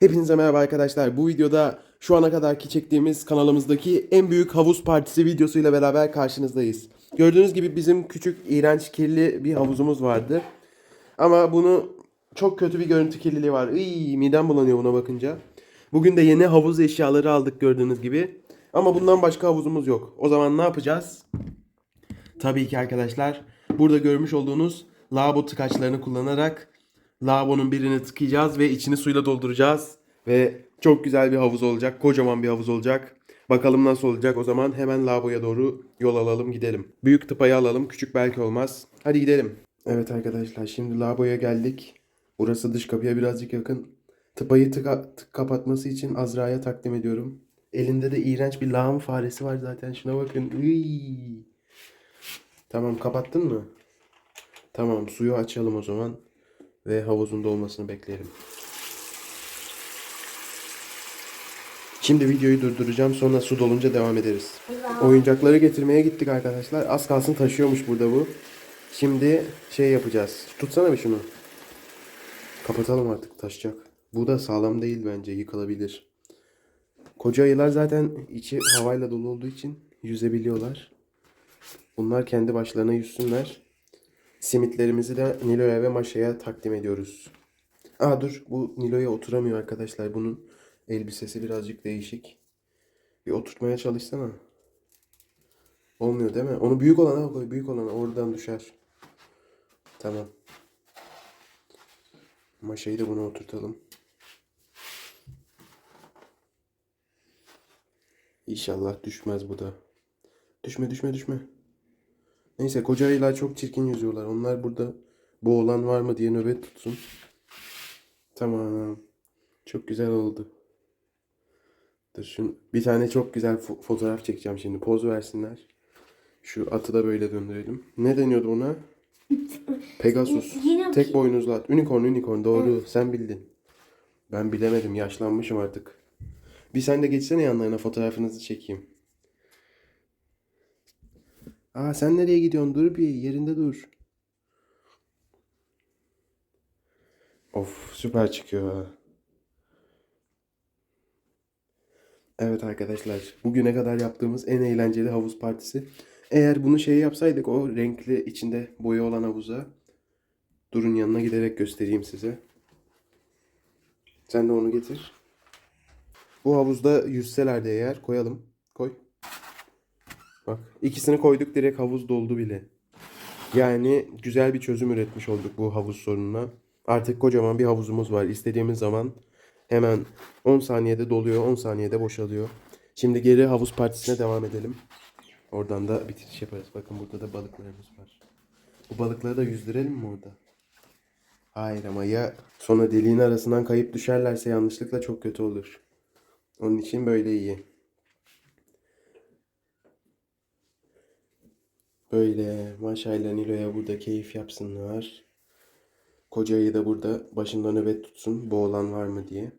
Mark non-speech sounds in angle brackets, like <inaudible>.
Hepinize merhaba arkadaşlar. Bu videoda şu ana kadarki çektiğimiz kanalımızdaki en büyük havuz partisi videosuyla beraber karşınızdayız. Gördüğünüz gibi bizim küçük, iğrenç, kirli bir havuzumuz vardı. Ama bunu çok kötü bir görüntü kirliliği var. Iy, midem bulanıyor buna bakınca. Bugün de yeni havuz eşyaları aldık gördüğünüz gibi. Ama bundan başka havuzumuz yok. O zaman ne yapacağız? Tabii ki arkadaşlar burada görmüş olduğunuz lavabo tıkaçlarını kullanarak lavabonun birini tıkayacağız ve içini suyla dolduracağız. Ve çok güzel bir havuz olacak. Kocaman bir havuz olacak. Bakalım nasıl olacak o zaman hemen lavaboya doğru yol alalım gidelim. Büyük tıpayı alalım küçük belki olmaz. Hadi gidelim. Evet arkadaşlar şimdi lavaboya geldik. Burası dış kapıya birazcık yakın. Tıpayı tıka, tık kapatması için Azra'ya takdim ediyorum. Elinde de iğrenç bir lağım faresi var zaten. Şuna bakın. Iy. Tamam kapattın mı? Tamam suyu açalım o zaman. Ve havuzun dolmasını bekleyelim. Şimdi videoyu durduracağım. Sonra su dolunca devam ederiz. Oyuncakları getirmeye gittik arkadaşlar. Az kalsın taşıyormuş burada bu. Şimdi şey yapacağız. Tutsana bir şunu. Kapatalım artık taşacak. Bu da sağlam değil bence. Yıkılabilir. Koca ayılar zaten içi havayla dolu olduğu için yüzebiliyorlar. Bunlar kendi başlarına yüzsünler. Simitlerimizi de Nilo'ya ve Maşa'ya takdim ediyoruz. Aa dur bu Nilo'ya oturamıyor arkadaşlar. Bunun elbisesi birazcık değişik. Bir oturtmaya çalışsana. Olmuyor değil mi? Onu büyük olana koy. Büyük olana oradan düşer. Tamam. Maşa'yı da buna oturtalım. İnşallah düşmez bu da. Düşme düşme düşme. Neyse koca ayılar çok çirkin yüzüyorlar. Onlar burada boğulan var mı diye nöbet tutsun. Tamam. Çok güzel oldu. Dur şun bir tane çok güzel fo- fotoğraf çekeceğim şimdi. Poz versinler. Şu atı da böyle döndürelim. Ne deniyordu ona? <laughs> Pegasus. Yine Tek boynuzlu at. Unicorn, unicorn. Doğru. Sen bildin. Ben bilemedim. Yaşlanmışım artık. Bir sen de geçsene yanlarına fotoğrafınızı çekeyim. Aa sen nereye gidiyorsun? Dur bir yerinde dur. Of süper çıkıyor. Evet arkadaşlar bugüne kadar yaptığımız en eğlenceli havuz partisi. Eğer bunu şey yapsaydık o renkli içinde boya olan havuza durun yanına giderek göstereyim size. Sen de onu getir. Bu havuzda yüzselerdi eğer koyalım. Koy. Bak ikisini koyduk direkt havuz doldu bile. Yani güzel bir çözüm üretmiş olduk bu havuz sorununa. Artık kocaman bir havuzumuz var. İstediğimiz zaman hemen 10 saniyede doluyor, 10 saniyede boşalıyor. Şimdi geri havuz partisine devam edelim. Oradan da bitiriş yaparız. Bakın burada da balıklarımız var. Bu balıkları da yüzdürelim mi orada? Hayır ama ya sonra deliğin arasından kayıp düşerlerse yanlışlıkla çok kötü olur. Onun için böyle iyi. Böyle Maşa ile Nilo'ya burada keyif yapsınlar. Kocayı da burada başında nöbet tutsun boğulan var mı diye.